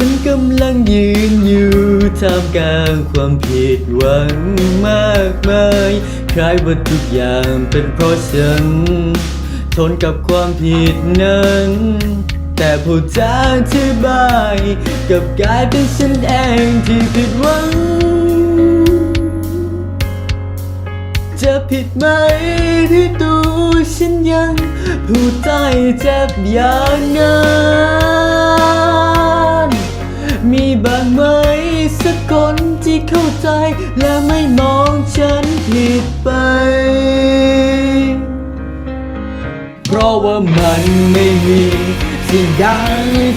ฉันกำลังยืนอยู่ท่ามกลางความผิดหวังมากมายคล้ายว่าทุกอย่างเป็นเพราะฉัน ทนกับความผิดนั้น แต่ผู้จะอธิบายกับกลายเป็นฉันเองที่ผิดหวัง จะผิดไหมที่ตัวฉันยัง ผู้ใต้เจ็บอย่างนั้น มีบ้างไหมสักคนที่เข้าใจ และไม่มองฉันผิดไป เพราะว่ามันไม่มีสิ่งใด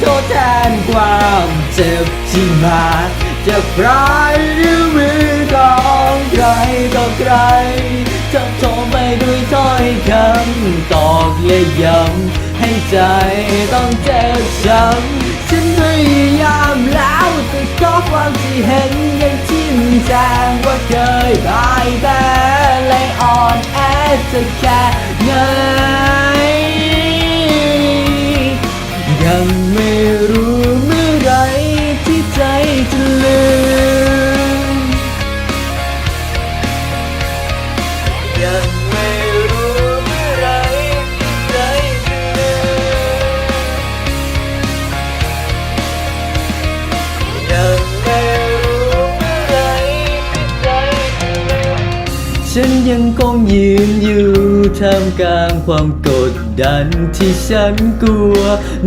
ทดแทนความเจ็บที่มาจากใครหรือมือของใครต่อใครจะโทรไปด้วยถ้อยคำตอกและย้ำให้ใจต้องเจ็บช้ำฉันพยายามแล้ว ความที่เห็นยังทิ่มแทงว่าเคยพ่ายแพ้และอ่อนแอจะแค่ไหนยังไม่รู้เมื่อไรที่ใจจะลืมยังไม่ ยังคงยืนอยู่ท่ามกลางความกดดันที่ฉันกลัว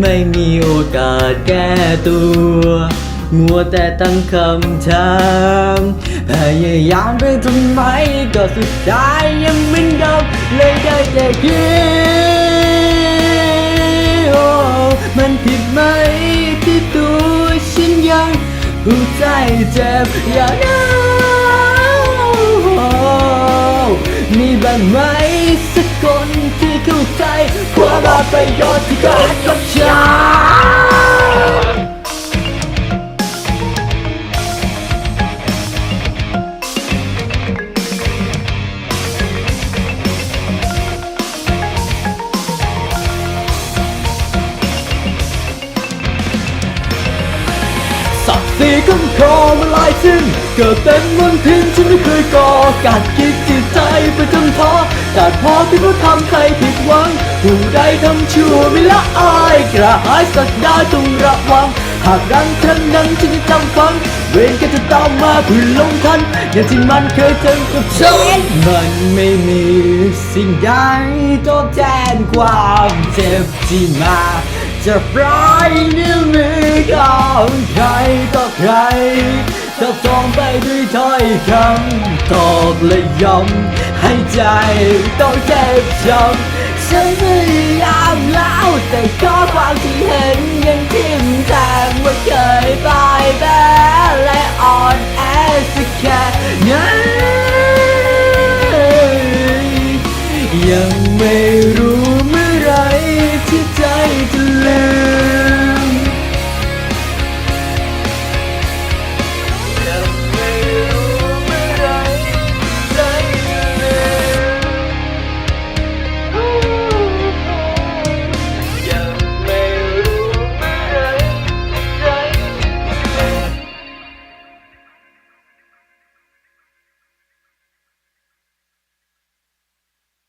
ไม่มีโอกาสแก้ตัวมัวแต่ตั้งคำถามพยายามไปทำไมก็สุดท้ายยังเหมือนเดิมเลยได้แต่คิดโอ้มันผิดไหมที่ตัวฉันยังหัวใจเจ็บอย่างนั้น บ้างไหมสักคนที่เข้าใจความอาประโยชน์ที่เกิดกับฉัน กดิ์ศรีของคอมาลายสิ้นเกิดเป็นมนทินฉันไม่เคยก่อการคิดจิตใจไปจนท้อแต่พอที่เขาทำใครผิดหวังผู้ใดทำชั่วไม่ละอาย กระหายสักดาต้องระวัง หากรังครั้งนั้นฉันจะจำฟัง เวรก็จะตามมาเพื่อลงทัน อย่างที่มันเคยเจอกับฉันมันไม่มีสิ่งใดทดแทนความเจ็บที่มาจะปล่อยนิ้วมือ กอใครต่อใครจะส่งไปด้วยถ้อยคำตอบและยอมให้ใจต้องเจ็บช้ำฉันพยายามแล้วแต่ข้อความที่เห็นยังทิ่มแทงว่าเคยตายแบ้และอ่อนแอสแค่ไหนยังไม่รู้เมื่อไรที่ใจจะลืม